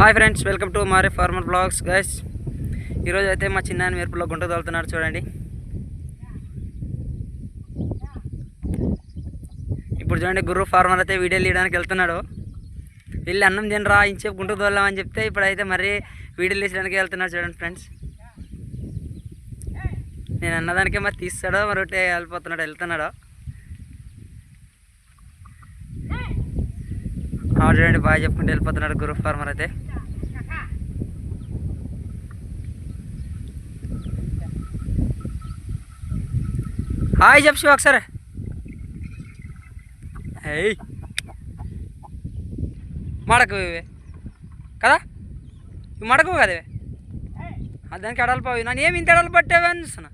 Hi friends welcome to మారే farmer blogs. Guys ఈరోజు అయితే మా చిన్న మిరపలో గుంట తోలుతున్నాడు చూడండి. ఇప్పుడు చూడండి గుర్రు ఫార్మర్ అయితే వీడియో తీయడానికి వెళ్తున్నాడు. వెళ్ళి అన్నం తినరా ఇంచేపు గుంట తోలామని చెప్తే ఇప్పుడైతే మరీ వీడియోలు తీసడానికి వెళ్తున్నాడు చూడండి ఫ్రెండ్స్. నేను అన్నదానికే మరి తీస్తాడో మరొకటి వెళ్ళిపోతున్నాడు వెళ్తున్నాడో. చూడండి బాగా చెప్పుకుంటూ వెళ్ళిపోతున్నాడు గురు ఫార్మర్ అయితే. హాయ్ చెప్పు శివ ఒకసారి. ఏయ్. మడకు ఇవి. కదా? ఇవి మడకు కదా ఇవి? దానికి ఎడలు పోయి. నన్ను ఏమి ఇంత ఎడలు పట్టావే అనిస్తున్నా